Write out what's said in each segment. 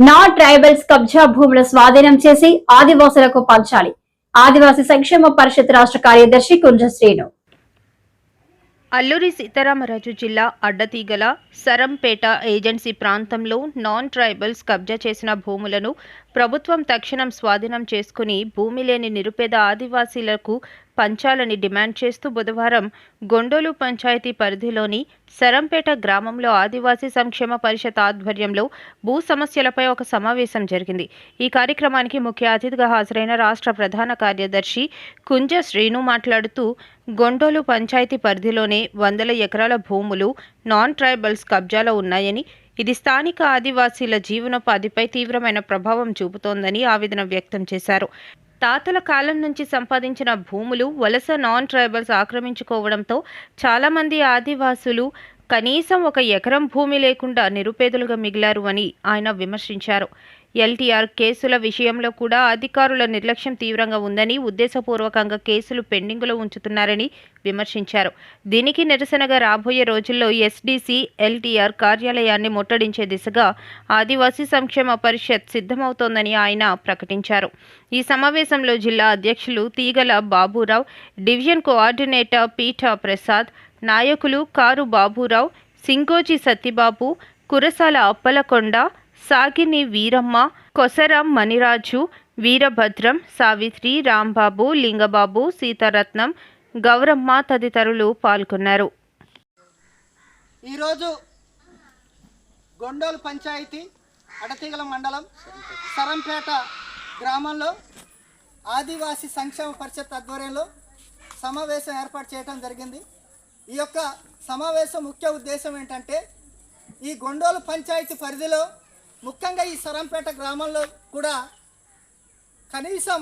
నా ట్రైబల్స్ కబ్జా భూముల స్వాధీనం చేసి ఆదివాసులకు పంచాలి. ఆదివాసీ సంక్షేమ పరిషత్ రాష్ట్ర కార్యదర్శి కుంజశ్రీను అల్లూరి సీతారామరాజు జిల్లా అడ్డతీగల సరంపేట ఏజెన్సీ ప్రాంతంలో నాన్ ట్రైబల్స్ కబ్జా చేసిన భూములను ప్రభుత్వం తక్షణం స్వాధీనం చేసుకుని భూమి లేని నిరుపేద ఆదివాసీలకు పంచాలని డిమాండ్ చేస్తూ బుధవారం గొండోలు పంచాయతీ పరిధిలోని సరంపేట గ్రామంలో ఆదివాసీ సంక్షేమ పరిషత్ ఆధ్వర్యంలో భూ సమస్యలపై ఒక సమావేశం జరిగింది. ఈ కార్యక్రమానికి ముఖ్య అతిథిగా హాజరైన రాష్ట్ర ప్రధాన కార్యదర్శి కుంజ శ్రీను మాట్లాడుతూ గొండోలు పంచాయతీ పరిధిలోనే వందల ఎకరాల భూములు నాన్ ట్రైబల్స్ కబ్జాలో ఉన్నాయని ఇది స్థానిక ఆదివాసీల జీవనోపాధిపై తీవ్రమైన ప్రభావం చూపుతోందని ఆవేదన వ్యక్తం చేశారు. తాతల కాలం నుంచి సంపాదించిన భూములు వలస నాన్ ట్రైబల్స్ ఆక్రమించుకోవడంతో చాలామంది ఆదివాసులు కనీసం ఒక ఎకరం భూమి లేకుండా నిరుపేదలుగా మిగిలారు అని ఆయన విమర్శించారు. ఎల్టీఆర్ కేసుల విషయంలో కూడా అధికారుల నిర్లక్ష్యం తీవ్రంగా ఉందని ఉద్దేశపూర్వకంగా కేసులు పెండింగులో ఉంచుతున్నారని విమర్శించారు. దీనికి నిరసనగా రాబోయే రోజుల్లో ఎస్డీసీ ఎల్టీఆర్ కార్యాలయాన్ని ముట్టడించే దిశగా ఆదివాసీ సంక్షేమ పరిషత్ సిద్ధమవుతోందని ఆయన ప్రకటించారు. ఈ సమావేశంలో జిల్లా అధ్యక్షులు తీగల బాబురావు డివిజన్ కోఆర్డినేటర్ పీఠ ప్రసాద్ నాయకులు కారు బాబురావు సింగోజి సత్తిబాబు కురసాల అప్పలకొండ సాగిని వీరమ్మ కొసరం మణిరాజు వీరభద్రం సావిత్రి రాంబాబు లింగబాబు సీతారత్నం గౌరమ్మ తదితరులు పాల్గొన్నారు. ఈరోజు గొండోలు పంచాయతీ అడతీగల మండలం సరంపేట గ్రామంలో ఆదివాసి సంక్షేమ పరిషత్ ఆధ్వర్యంలో సమావేశం ఏర్పాటు చేయడం జరిగింది. ఈ యొక్క సమావేశం ముఖ్య ఉద్దేశం ఏంటంటే ఈ గొండోలు పంచాయతీ పరిధిలో ముఖ్యంగా ఈ సరంపేట గ్రామంలో కూడా కనీసం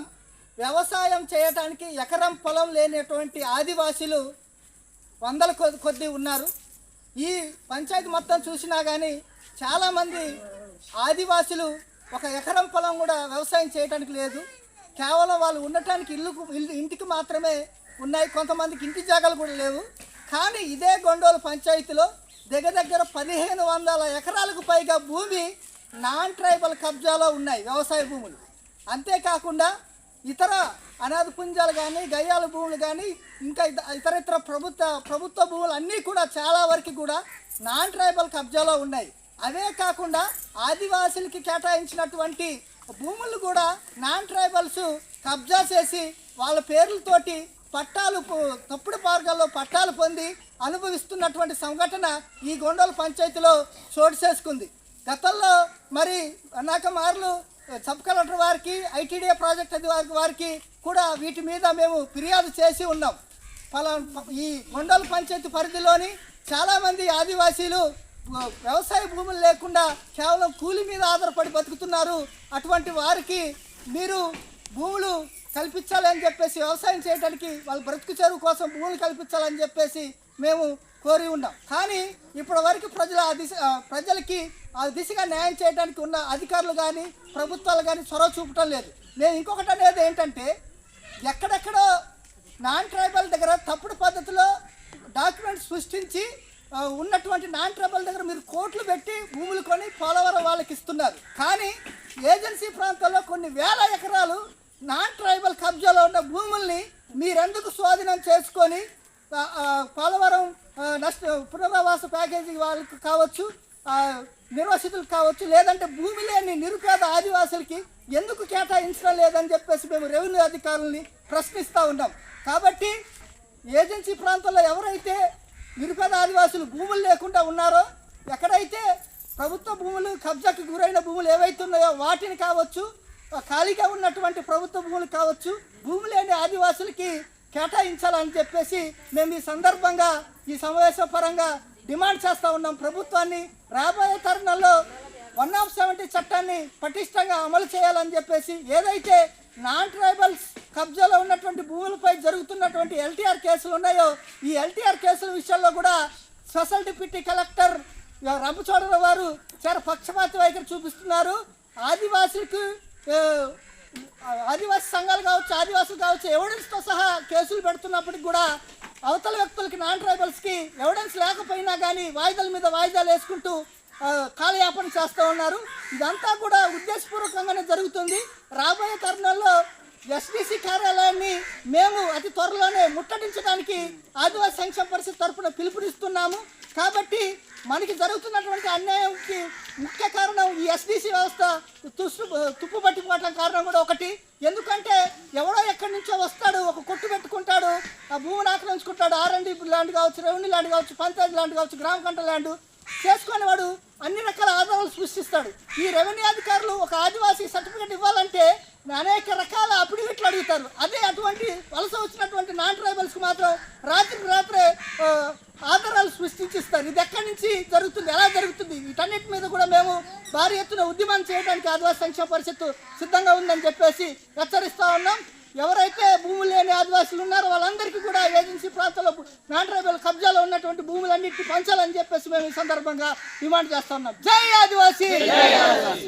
వ్యవసాయం చేయడానికి ఎకరం పొలం లేనటువంటి ఆదివాసులు వందల కొద్ది కొద్ది ఉన్నారు. ఈ పంచాయతీ మొత్తం చూసినా కానీ చాలామంది ఆదివాసులు ఒక ఎకరం పొలం కూడా వ్యవసాయం చేయడానికి లేదు. కేవలం వాళ్ళు ఉండటానికి ఇల్లుకు ఇల్లు ఇంటికి మాత్రమే ఉన్నాయి. కొంతమందికి ఇంటి జాగాలు కూడా లేవు. కానీ ఇదే గొండోలు పంచాయతీలో దగ్గర దగ్గర పదిహేను వందల ఎకరాలకు పైగా భూమి నాన్ ట్రైబల్ కబ్జాలో ఉన్నాయి వ్యవసాయ భూములు. అంతేకాకుండా ఇతర అనాథ పుంజాలు కానీ గయ్యాల భూములు కానీ ఇంకా ఇతర ఇతర ప్రభుత్వ ప్రభుత్వ భూములు అన్నీ కూడా చాలా వరకు కూడా నాన్ ట్రైబల్ కబ్జాలో ఉన్నాయి. అవే కాకుండా ఆదివాసులకి కేటాయించినటువంటి భూములు కూడా నాన్ ట్రైబల్స్ కబ్జా చేసి వాళ్ళ పేర్లతోటి పట్టాలు తప్పుడు మార్గాల్లో పట్టాలు పొంది అనుభవిస్తున్నటువంటి సంఘటన ఈ గొండోల పంచాయతీలో చోటు చేసుకుంది. గతంలో మరి అనేక మార్లు సబ్ కలెక్టర్ వారికి ఐటీడీఏ ప్రాజెక్ట్ అధికారి వారికి కూడా వీటి మీద మేము ఫిర్యాదు చేసి ఉన్నాం. పలా ఈ మండల పంచాయతీ పరిధిలోని చాలామంది ఆదివాసీలు వ్యవసాయ భూములు లేకుండా కేవలం కూలి మీద ఆధారపడి బతుకుతున్నారు. అటువంటి వారికి మీరు భూములు కల్పించాలని చెప్పేసి వ్యవసాయం చేయడానికి వాళ్ళ బ్రతుకు చెరువు కోసం భూములు కల్పించాలని చెప్పేసి మేము కోరి ఉన్నాం. కానీ ఇప్పటి వరకు ప్రజల ఆ దిశ ప్రజలకి ఆ దిశగా న్యాయం చేయడానికి ఉన్న అధికారులు కానీ ప్రభుత్వాలు కానీ చొరవ చూపటం లేదు. నేను ఇంకొకటి అనేది ఏంటంటే ఎక్కడెక్కడో నాన్ ట్రైబల్ దగ్గర తప్పుడు పద్ధతిలో డాక్యుమెంట్స్ సృష్టించి ఉన్నటువంటి నాన్ ట్రైబల్ దగ్గర మీరు కోట్లు పెట్టి భూములు కొని పోలవరం వాళ్ళకి ఇస్తున్నారు. కానీ ఏజెన్సీ ప్రాంతాల్లో కొన్ని వేల ఎకరాలు నాన్ ట్రైబల్ కబ్జాలో ఉన్న భూముల్ని మీరెందుకు స్వాధీనం చేసుకొని పోలవరం నష్ట పునరావాస ప్యాకేజీ వాళ్ళకి కావచ్చు ఆ, నిర్వాసితులకు కావచ్చు లేదంటే భూమి లేని నిరుపేద ఆదివాసులకి ఎందుకు కేటాయించడం లేదని చెప్పేసి మేము రెవెన్యూ అధికారుల్ని ప్రశ్నిస్తూ ఉన్నాం. కాబట్టి ఏజెన్సీ ప్రాంతంలో ఎవరైతే నిరుపేద ఆదివాసులు భూములు లేకుండా ఉన్నారో ఎక్కడైతే ప్రభుత్వ భూములు కబ్జాకి గురైన భూములు ఏవైతే ఉన్నాయో వాటిని కావచ్చు ఖాళీగా ఉన్నటువంటి ప్రభుత్వ భూములు కావచ్చు భూమి లేని ఆదివాసులకి కేటాయించాలని చెప్పేసి మేము ఈ సందర్భంగా ఈ సమావేశ పరంగా డిమాండ్ చేస్తూ ఉన్నాం. ప్రభుత్వాన్ని రాబోయే తరుణంలో వన్ ఆఫ్ సెవెంటీ చట్టాన్ని పటిష్టంగా అమలు చేయాలని చెప్పేసి ఏదైతే నాన్ ట్రైబల్స్ కబ్జాలో ఉన్నటువంటి భూములపై జరుగుతున్నటువంటి ఎల్టీఆర్ కేసులు ఉన్నాయో ఈ ఎల్టీఆర్ కేసుల విషయంలో కూడా స్పెషల్ డిప్యూటీ కలెక్టర్ రంపచోడరావు వారు చాలా పక్షపాత వైఖరి చూపిస్తున్నారు. ఆదివాసులకు ఆదివాసీ సంఘాలు కావచ్చు ఆదివాసులు కావచ్చు ఎవిడెన్స్తో సహా కేసులు పెడుతున్నప్పటికి కూడా అవతల వ్యక్తులకి నాన్ ట్రైబల్స్కి ఎవిడెన్స్ లేకపోయినా కానీ వాయిదాల మీద వాయిదాలు వేసుకుంటూ కాలయాపన చేస్తూ ఉన్నారు. ఇదంతా కూడా ఉద్దేశపూర్వకంగానే జరుగుతుంది. రాబోయే తరుణంలో ఎస్డిసి కార్యాలయాన్ని మేము అతి త్వరలోనే ముట్టడించడానికి ఆదివాసీ సంక్షేమ పరిషత్ తరఫున పిలుపునిస్తున్నాము. కాబట్టి మనకి జరుగుతున్నటువంటి అన్యాయంకి ముఖ్య కారణం ఎస్డిసి వ్యవస్థ తుసు తుప్పు పట్టిపోవటం కారణం కూడా ఒకటి. ఎందుకంటే ఎవడో ఎక్కడి నుంచో వస్తాడు ఒక కొట్టు పెట్టుకుంటాడు ఆ భూమిని ఆక్రమించుకుంటాడు ఆర్ఎండి ల్యాండ్ కావచ్చు రెవెన్యూ ల్యాండ్ కావచ్చు పంచాయతీ ల్యాండ్ కావచ్చు గ్రామ కంట ల్యాండ్ చేసుకునే వాడు అన్ని రకాల ఆదాయాలు సృష్టిస్తాడు. ఈ రెవెన్యూ అధికారులు ఒక ఆదివాసీ సర్టిఫికేట్ ఇవ్వాలంటే అనేక రకాల అఫిడవిట్లు అడుగుతారు. అదే అటువంటి వలస వచ్చినటువంటి నాన్ ట్రైబల్స్కి మాత్రం రాత్రికి రాత్రే ఆధారాలు సృష్టించిస్తారు. ఇది ఎక్కడి నుంచి జరుగుతుంది? ఎలా జరుగుతుంది? వీటన్నిటి మీద కూడా మేము భారీ ఎత్తున ఉద్యమం చేయడానికి ఆదివాసీ సంక్షేమ పరిషత్తు సిద్ధంగా ఉందని చెప్పేసి హెచ్చరిస్తా ఉన్నాం. ఎవరైతే భూములు లేని ఆదివాసులు ఉన్నారో వాళ్ళందరికీ కూడా ఏజెన్సీ ప్రాంతంలో నాన్ ట్రైబల్ కబ్జాలో ఉన్నటువంటి భూములన్నింటినీ పంచాలని చెప్పేసి మేము ఈ సందర్భంగా డిమాండ్ చేస్తా ఉన్నాం. జై ఆదివాసీ! జై ఆదివాసీ!